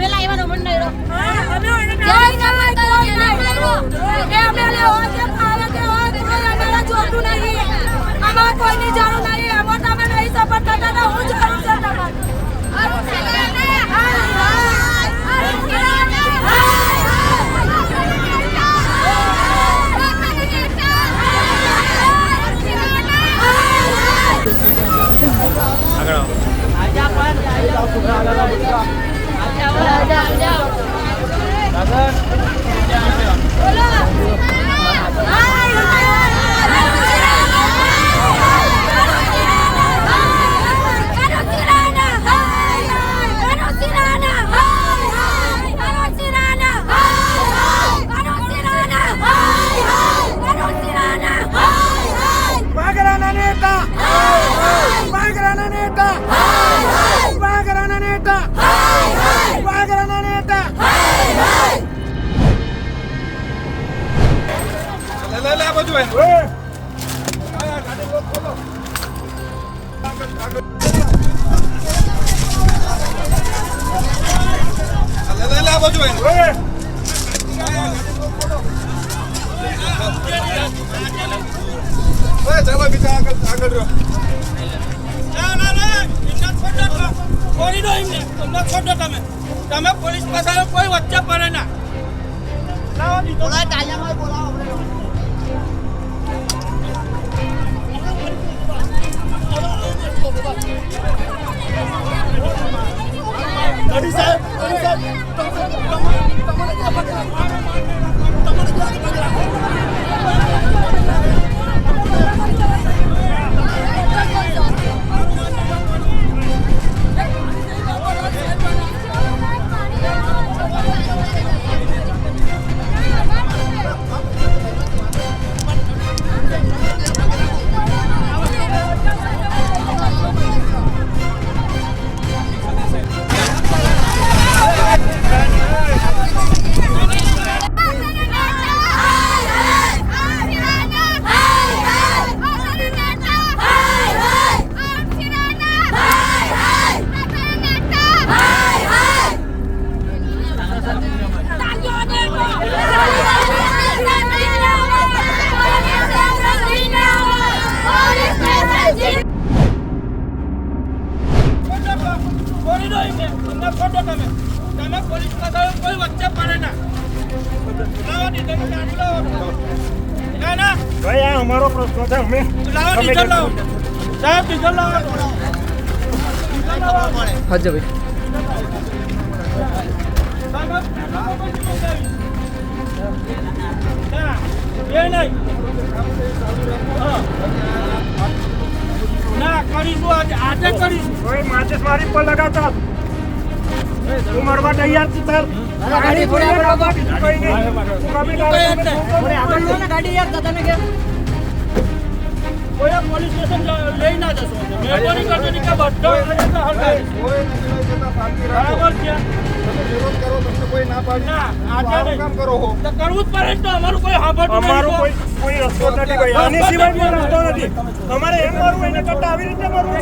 વેલા આવ્યાનો મને નહીં અમે કરો. એ અમે એને હોય ફાવે કે હોય, કોઈ અમારે જોતું નહીં. અમારે કોઈની જરૂર નહીં. એમાં તમે નહીં support કરતા હું જરૂર છે તમારે અરુણ લે આ બાજુ લે લે આ બાજુ ચાલો બીજા આગળ આગળ રહ્યો. ના ના ના એમને છોડો દો એમને. એમને છોડો તમે. તમે પોલીસ પાસે કોઈ વચ્ચે પડે ના. બોલાવો. દીધો Tadi saya, tadi saat, ભાઈ આ અમારો પ્રશ્ન છે અમે લાવો ડીઝલ લાવો. સાહેબ ડીઝલ લાવો. હાજર ભાઈ. ના એ નહીં ના કરીશું આજે આજે કરીશું. માચિસ મારી પર લગાતા તું મરવા તૈયાર છે તાર ગાડી કોઈ નહીં. તું કભી ગાડી કોઈ પોલીસ સ્ટેશન લઈ ના જશો. મહેરબાની કરજો કે બધા બરાબર છે. નહીં કોઈ નહીં કોઈ કોઈ કોઈ અમારે એમ મારવું એને કરતા આવી રીતે મારવું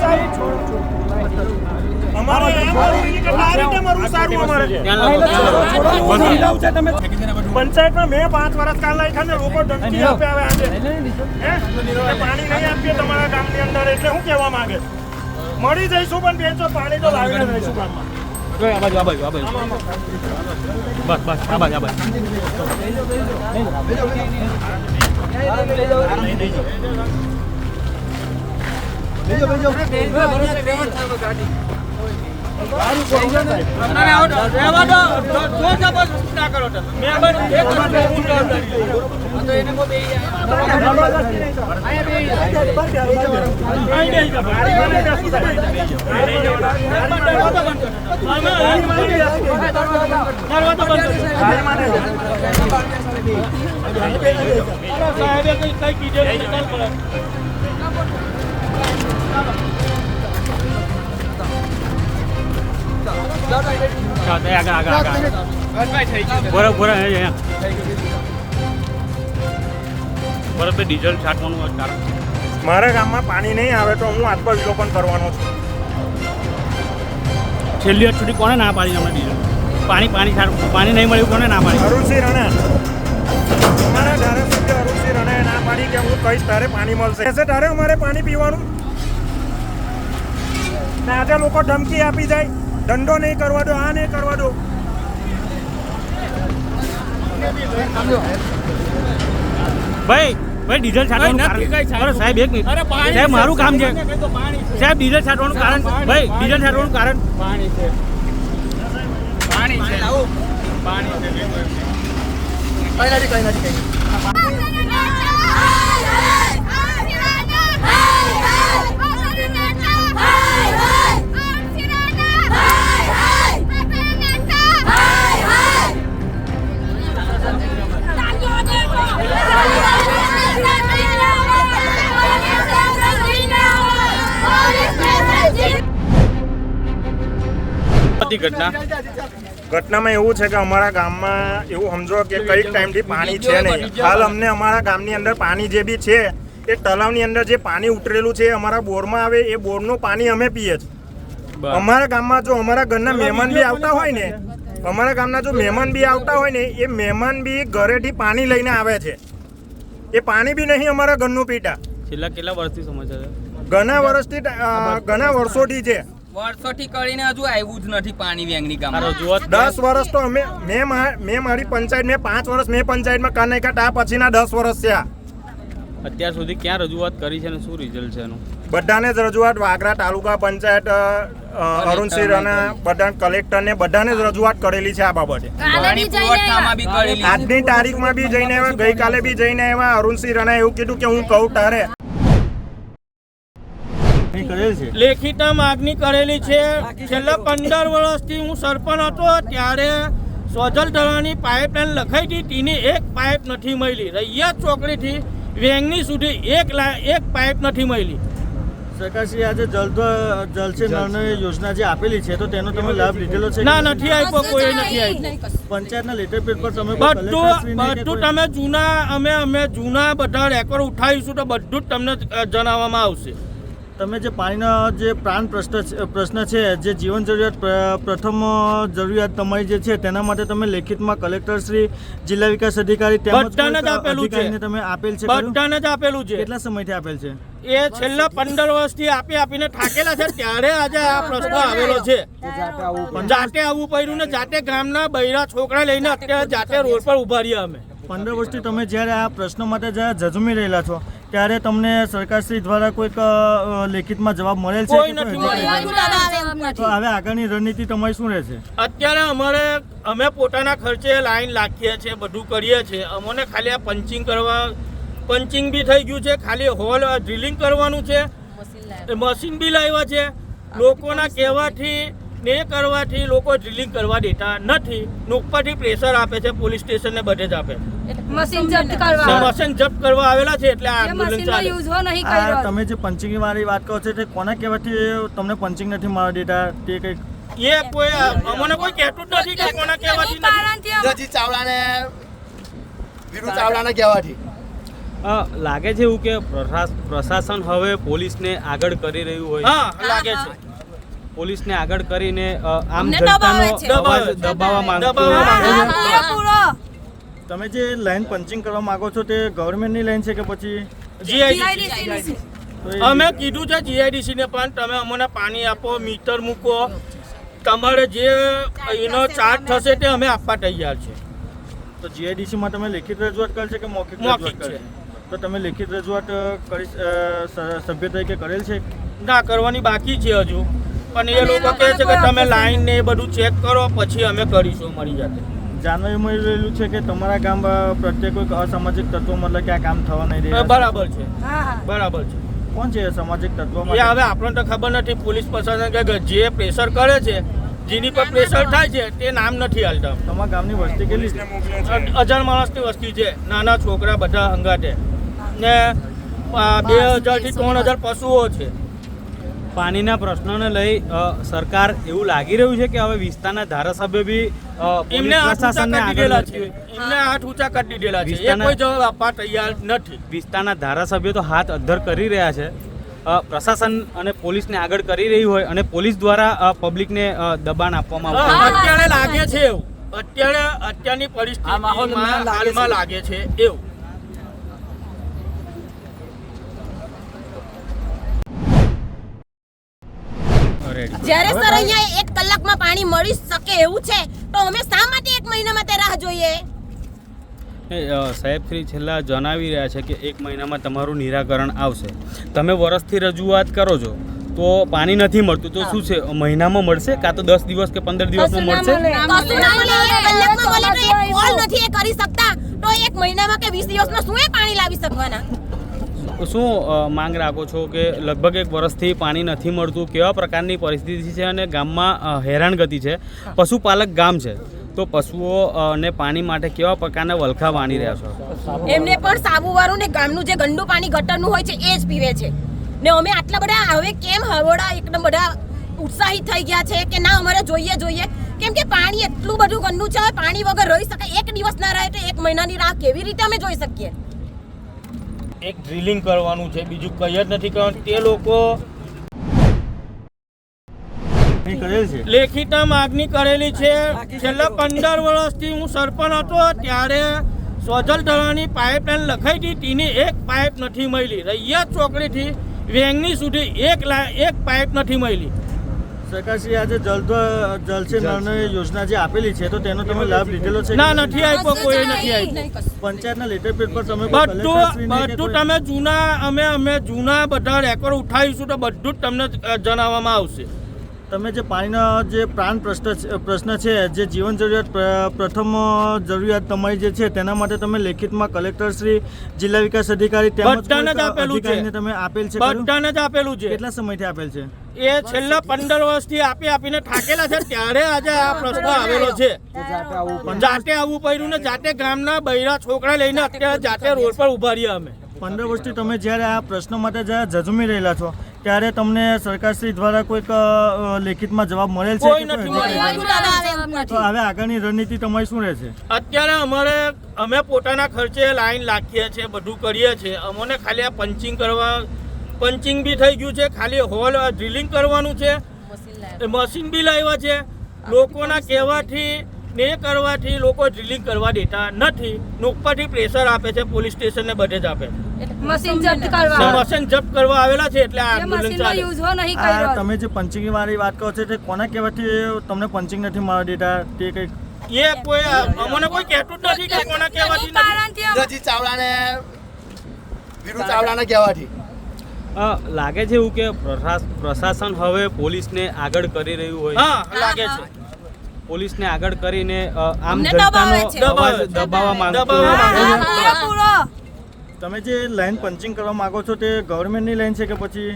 પંચાયતમાં મેં પાંચ વર્ષ કાલ નાખ્યા ને લોકો ધમકી આપે આવે આજે. હે? પાણી નહીં આપીએ તમારા ગામની અંદર એટલે શું કહેવા માંગે? મળી જઈશું પણ બેસો પાણી તો લાવીને રહીશું ગામમાં. બસ બસ આ બાજુ આ બાજુ. સાહેબે કંઈ કંઈ કીધેલું આગળ આગળ આગળ. બરાબર બરાબર અહીંયા ડીઝલ છાંટવાનું કારણ મારા ગામમાં પાણી નહીં આવે તો હું આત્મવિલોપન કરવાનો છું. છેલ્લી અઠ સુધી કોને ના પાડી અમે ડીઝલ? પાણી પાણી પાણી નહીં મળ્યું કોને ના પાડી? અરુણસિંહ રણા. અમારા ધારાસભ્ય અરુણસિંહ રણાએ ના પાડી કે હું કહીશ તારે પાણી મળશે. તારે અમારે પાણી પીવાનું? ને આજે લોકો ધમકી આપી જાય. દંડો નહીં કરવા દો આ નહીં કરવા દો. ભાઈ ભાઈ ડીઝલ છાંટવાનું નથી કારણ સાહેબ એક મિનિટ. સાહેબ મારું કામ છે. કઈ સાહેબ ડીઝલ છાંટવાનું કારણ ભાઈ ડીઝલ છાંટવાનું કારણ પાણી છે. પાણી છે. પાણી છે. બધી ઘટના? ઘટનામાં એવું છે કે અમારા ગામમાં એવું સમજો કે કંઈક ટાઈમથી પાણી છે નહીં. હાલ અમને અમારા ગામની અંદર પાણી જે બી છે એ તળાવની અંદર જે પાણી ઉતરેલું છે અમારા બોરમાં આવે એ બોરનું પાણી અમે પીએ છીએ. અમારા ગામમાં જો અમારા ઘરના મહેમાન બી આવતા હોય ને અમારા ગામના જો મહેમાન બી આવતા હોય ને એ મહેમાન બી ઘરેથી પાણી લઈને આવે છે. એ પાણી બી નહીં અમારા ઘરનું પીટા છેલ્લા કેટલા વર્ષથી સમસ્યા છે? ઘણા વર્ષથી ઘણા વર્ષોથી છે. વર્ષોથી કરીને હજુ આવ્યું જ નથી પાણી વેંગની ગામમાં. દસ વર્ષ તો અમે મેં મા- મેં મારી પંચાયત મેં પાંચ વર્ષ મેં પંચાયતમાં કાન નહીં કાઢતા આ પછીના દસ વર્ષ છે આ અત્યાર સુધી ક્યાં રજૂઆત કરી છે અને શું રિઝલ્ટ છે એનું? બધાને જ રજૂઆત વાગરા તાલુકા પંચાયત અરુણસિંહ અને બધા કલેક્ટરને બધાને જ રજૂઆત કરેલી છે આ બાબતે. આજની તારીખમાં બી જઈને આવ્યા ગઈકાલે બી જઈને આવ્યા અરુણસિંહ રાણાએ એવું કીધું કે હું કહું તારે. લેખિતા માગણી કરેલી છે. છેલ્લા પંદર વર્ષથી હું સરપંચ હતો ત્યારે સોજલ તળાવની પાઇપલાઇન લખાઈ હતી તેની એક પાઇપ નથી મળી. રૈયા ચોકડીથી વેંગની સુધી એક લા- એક પાઇપ નથી મળી સરકારશ્રી આજે જલ જલસે નર્ણય નળની યોજના જે આપેલી છે તો તેનો તમે લાભ લીધેલો છે ના નથી? આપ્યો કોઈ નથી આપ્યો. પંચાયતના લેટર પેડ પર તમે બધું બધું તમે જૂના અમે અમે જૂના બધા રેકોર્ડ ઉઠાવીશું તો બધું જ તમને જણાવવામાં આવશે. તમે જે પાણીનો જે પ્રાણ પ્રશ્ન પ્રશ્ન છે જે જીવન જરૂરિયાત પ્રથમ જરૂરિયાત તમારી જે છે તેના માટે તમે લેખિતમાં કલેક્ટરશ્રી જિલ્લા વિકાસ અધિકારી બધાને જ આપેલું છે. તમે આપેલ છે? બધાને જ આપેલું છે. કેટલા સમયથી આપેલ છે? એ છેલ્લા પંદર વર્ષથી આપી આપીને થાકેલા છે. ત્યારે આજે આ પ્રશ્ન આવેલો છે. જાતે આવવું પડ્યું ને જાતે ગામના બૈરા છોકરા લઈને અત્યારે જાતે રોડ પર ઊભા રહ્યા અમે. પંદર વર્ષથી તમે જ્યારે આ પ્રશ્નો માટે જ્યારે ઝઝુમી રહેલા છો ત્યારે તમને સરકારશ્રી દ્વારા કોઈક લેખિતમાં જવાબ મળેલ છે કોઈ નથી મળેલ. તો હવે આગળની રણનીતિ તમારી શું રહેશે? અત્યારે અમારે અમે પોતાના ખર્ચે લાઈન લાખીએ છીએ બધું કરીએ છીએ. અમને ખાલી આ પંચિંગ કરવા પંચિંગ બી થઈ ગયું છે ખાલી હોલ ડ્રિલિંગ કરવાનું છે. એ મશીન બી લાવ્યા છે. લોકોના કહેવાથી ને કરવાથી લોકો ડ્રિલિંગ કરવા દેતા નથી. ઉપરથી પ્રેશર આપે છે પોલીસ સ્ટેશનને બધે જ આપે. છે મશીન જપ્ત કરવા. મશીન જપ્ત કરવા આવેલા છે એટલે આ મશીનનો યુઝ હો નહીં કર્યો તમે જે પંચિંગ વાળી વાત કરો છો તે કોના કહેવાથી તમને પંચિંગ નથી મારવા દેતા? તે કંઈક એ કોઈ અમને કોઈ કહેતું જ નથી કે કોના કહેવાથી નથી. કારણથી ચાવડાને વિરુ ચાવડાને કહેવાથી. લાગે છે એવું કે પ્રશાસ- પ્રશાસન હવે પોલીસને આગળ કરી રહ્યું હોય? હા. લાગે છે. પોલીસને આગળ કરીને આમ જનતાનો. દબાવવા માંગતું તમે જે લાઈન પંચિંગ કરવા માંગો છો તે ગવર્મેન્ટની લાઈન છે કે પછી. તો અમે કીધું છે જીઆઈડીસી ને પણ તમે અમને પાણી આપો મીટર મૂકો. તમારે જે એનો ચાર્જ થશે તે અમે આપવા તૈયાર છે. તો જીઆઈડીસીમાં માં તમે લેખિત રજૂઆત કરશે કે મૌખિક રજૂઆત છે. કરશે તો તમે લેખિત રજૂઆત કરી સભ્ય તરીકે કરેલ છે? ના કરવાની બાકી છે હજુ. પણ એ લોકો કહે છે કે તમે લાઈન ને એ બધું ચેક કરો પછી અમે કરીશું મળી જાતે. જાણવા મળી રહેલું છે કે તમારા ગામ પ્રત્યે કોઈક અસામાજિક તત્વો મતલબ કે આ કામ થવા નહીં રહ્યા બરાબર છે. બરાબર છે. કોણ છે સામાજિક તત્વો એ હવે આપણને તો ખબર નથી પોલીસ પ્રશાસન કે જે પ્રેશર કરે છે જેની પર પ્રેશર થાય છે તે નામ નથી હાલતા. તમારા ગામની વસ્તી કેટલી છે? હજાર માણસની વસ્તી છે નાના છોકરા બધા હંગાતે ને બે હજારથી ત્રણ હજાર પશુઓ છે. પાણીના પ્રશ્નોને લઈ સરકાર એવું લાગી રહ્યું છે કે હવે વિસ્તારના ધારાસભ્ય બી એમને પ્રશાસનને આગળ છે. એમને હાથ ઊંચા કરી દીધેલા છે. એ કોઈ જવાબ આપવા તૈયાર નથી. વિસ્તારના ધારાસભ્યો તો હાથ અદ્ધર કરી રહ્યા છે. પ્રશાસન અને પોલીસને આગળ કરી રહી હોય અને પોલીસ દ્વારા પબ્લિકને દબાણ આપવામાં આવે અત્યારે લાગે છે એવું. અત્યારે અત્યારની પરિસ્થિતિમાં હાલમાં લાગે છે એવું. અહીંયા એક કલાકમાં પાણી મળી શકે એવું છે? તો અમે શા માટે એક મહિનામાં તે રાહ જોઈએ? સાહેબ શ્રી છેલ્લા જણાવી રહ્યા છે કે એક મહિનામાં તમારું નિરાકરણ આવશે. તમે વર્ષથી રજૂઆત કરો છો તો પાણી નથી મળતું. તો શું છે મહિનામાં મળશે કાં તો દસ દિવસ કે પંદર દિવસમાં મળશે? કરી શકતા તો એક મહિનામાં કે વીસ દિવસમાં શું એ પાણી લાવી શકવાના? શું માંગ રાખો છો કે લગભગ એક વર્ષથી પાણી નથી મળતું? કેવા પ્રકારની પરિસ્થિતિ છે અને ગામમાં હેરાનગતિ છે? પશુપાલક ગામ છે. તો પશુઓ ને પાણી માટે કેવા પ્રકારના વલખા વાણી રહ્યા છો? એમને પણ સાબુવાળું ને ગામનું જે ગંદુ પાણી ગટરનું હોય છે એ જ પીવે છે. ને અમે આટલા બધા હવે કેમ હવડા એકદમ બધા ઉત્સાહિત થઈ ગયા છે કે ના અમારે જોઈએ જોઈએ. કેમ કે પાણી એટલું બધું ગંદુ છે પાણી વગર રહી શકાય. એક દિવસ ના રહે તો એક મહિનાની રાહ કેવી રીતે અમે જોઈ શકીએ? એક ડ્રિલિંગ કરવાનું છે. બીજું કંઈ જ નથી કરવાનું. તે લોકો લેખિતા માગણી કરેલી છે. છેલ્લા પંદર વર્ષથી હું સરપંચ હતો. ત્યારે સોજલ ધરાની પાઇપલાઇન લખાઈ હતી. તેની એક પાઇપ નથી મળી. રૈયા ચોકડીથી વેંગની સુધી એક એક પાઇપ નથી મળી. સરકારશ્રી આજે જલ જલ છે નળ યોજના જે આપેલી છે તો તેનો તમે લાભ લીધેલો છે ના નથી આપ્યો કોઈ નથી આપ્યો. પંચાયતના લેટર પેડ પર તમે બધું બધું તમે જૂના અમે અમે જૂના બધા રેકોર્ડ ઉઠાવીશું તો બધું જ તમને જણાવવામાં આવશે. તમે જે પાણીનો જે પ્રાણ પ્રશ્ન પ્રશ્ન છે જે જીવન જરૂરિયાત પ્રથમ જરૂરિયાત તમારી જે છે તેના માટે તમે લેખિતમાં કલેક્ટર શ્રી જિલ્લા વિકાસ અધિકારી બધાને જ આપેલું છે. તમે આપેલ છે? બધાને જ આપેલું છે કેટલા સમયથી આપેલ છે એ છેલ્લા પંદર વર્ષથી આપી આપીને થાકેલા છે ત્યારે આજે આ પ્રશ્ન આવેલો છે જાતે આવવું પડ્યું ને જાતે ગામના બૈરા છોકરા લઈને અત્યારે જાતે રોડ પર ઊભા રહ્યા અમે પંદર વર્ષથી તમે જ્યારે આ પ્રશ્નો માટે જ્યારે ઝઝુમી રહેલા છો ત્યારે તમને સરકારશ્રી દ્વારા કોઈક લેખિતમાં જવાબ મળેલ છે કોઈ નથી મળેલ. તો હવે આગળની રણનીતિ તમારી શું રહેશે? અત્યારે અમારે અમે પોતાના ખર્ચે લાઈન લાખીએ છીએ બધું કરીએ છીએ. અમને ખાલી આ પંચિંગ કરવા પંચિંગ બી થઈ ગયું છે ખાલી હોલ ડ્રિલિંગ કરવાનું છે. એ મશીન બી લાવ્યા છે. લોકોના કહેવાથી ને કરવાથી લોકો ડ્રિલિંગ કરવા દેતા નથી. ઉપરથી પ્રેશર આપે છે પોલીસ સ્ટેશનને બધે જ આપે મશીન જપ્ત કરવા. મશીન જપ્ત કરવા આવેલા છે એટલે આ આંદોલન ચાલે. યુઝ નહીં કર્યો તમે જે પંચિંગ વાળી વાત કરો છો તે કોના કહેવાથી તમને પંચિંગ નથી મારવા દેતા તે એ કોઈ અમને કોઈ કહેતું જ નથી કે કોના કહેવાથી નથી. કારણથી ચાવડાને વિરુ ચાવડાના કહેવાથી. લાગે છે એવું કે પ્રશાસ- પ્રશાસન હવે પોલીસને આગળ કરી રહ્યું હોય. લાગે છે. પોલીસને આગળ કરીને આમ જનતાનો અવાજ દબાવવા માંગતું તમે જે લાઈન પંચિંગ કરવા માંગો છો તે ગવર્મેન્ટની લાઈન છે કે પછી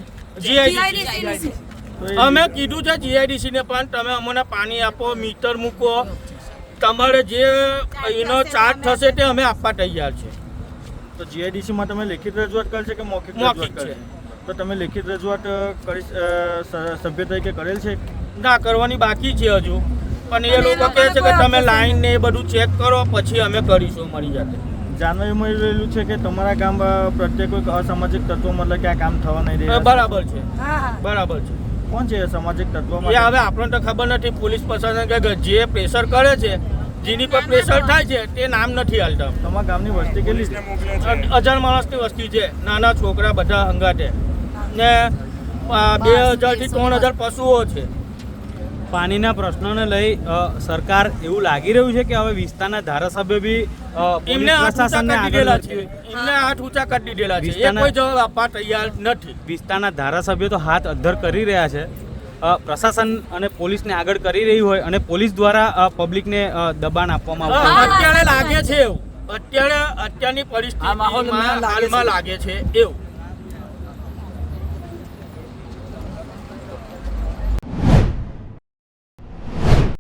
અમે કીધું છે જીઆઈડીસી ને પણ તમે અમને પાણી આપો મીટર મૂકો. તમારે જે એનો ચાર્જ થશે તે અમે આપવા તૈયાર છે. તો જીઆઈડીસીમાં માં તમે લેખિત રજૂઆત કરશે કે મૌખિક રજૂઆત. કરશે તો તમે લેખિત રજૂઆત કરી સભ્ય તરીકે કરેલ છે? ના કરવાની બાકી છે હજુ. પણ એ લોકો કહે છે કે તમે લાઈન ને એ બધું ચેક કરો પછી અમે કરીશું મારી જાતે. જાણવા મળી રહેલું છે કે તમારા ગામ પ્રત્યે કોઈક અસામાજિક તત્વો મતલબ કે આ કામ થવા નહીં દે બરાબર છે. બરાબર છે. કોણ છે સામાજિક તત્વો એ હવે આપણને તો ખબર નથી પોલીસ પ્રશાસન કે જે પ્રેશર કરે છે જેની પર પ્રેશર થાય છે તે નામ નથી હાલતા. તમારા ગામની વસ્તી કેટલી છે? હજાર માણસની વસ્તી છે નાના છોકરા બધા હંગાટે ને બે હજારથી ત્રણ હજાર પશુઓ છે. પાણીના પ્રશ્નોને લઈ સરકાર એવું લાગી રહ્યું છે કે હવે વિસ્તારના ધારાસભ્ય બી એમને પ્રશાસનને આગળ છે. એમને હાથ ઊંચા કરી દીધેલા છે. એ કોઈ જવાબ આપવા તૈયાર નથી. વિસ્તારના ધારાસભ્યો તો હાથ અદ્ધર કરી રહ્યા છે. પ્રશાસન અને પોલીસને આગળ કરી રહી હોય અને પોલીસ દ્વારા પબ્લિકને દબાણ આપવામાં આવતું અત્યારે લાગે છે એવું. અત્યારે અત્યારની પરિસ્થિતિમાં હાલમાં લાગે છે એવું.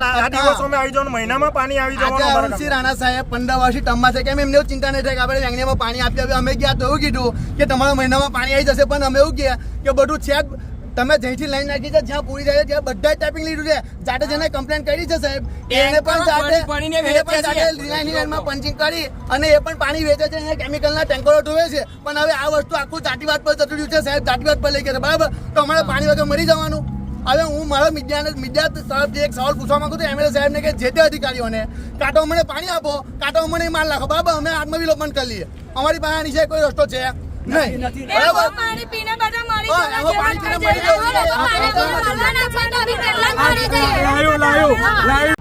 આ દિવસોમાં આવી જવાનું મહિનામાં પાણી આવી જવાનું અરુણસિંહ રાણા સાહેબ પંદર વર્ષથી ટર્મમાં છે. કેમ એમને એવું ચિંતા નહીં થાય કે આપણે વેંગણીમાં પાણી આપી આપ્યું અમે ગયા તો એવું કીધું કે તમારા મહિનામાં પાણી આવી જશે પણ અમે એવું કહે કે બધું છે તમે જઈથી લાઈન નાખી છે જ્યાં પૂરી થાય છે ત્યાં બધા ટેપિંગ લીધું છે. જાતે જેને કમ્પ્લેન કરી છે સાહેબ એને પણ જાતે રિલાયન્સની લાઈનમાં પંચિંગ કરી અને એ પણ પાણી વેચે છે. અહીંયા કેમિકલના ટેન્કરો ધોવે છે. પણ હવે આ વસ્તુ આખું જાતિવાદ પર જતું રહ્યું છે સાહેબ. જાતિવાદ પર લઈ ગયા છે. બરાબર? તો અમારે પાણી વગર મરી જવાનું. હવે હું મારા મીડિયાને મીડિયા તરફથી એક સવાલ પૂછવા માંગુ છું. એમએલએ સાહેબને કે જે તે અધિકારીઓને કાં તો અમને પાણી આપો કાં તો અમને માલ નાખો. બરાબર અમે આત્મવિલોપન કરી લઈએ. અમારી પાસે આની છે કોઈ રસ્તો છે નહીં. બરાબર? પાણી પીને બધા. લાયો લાયો લાયો.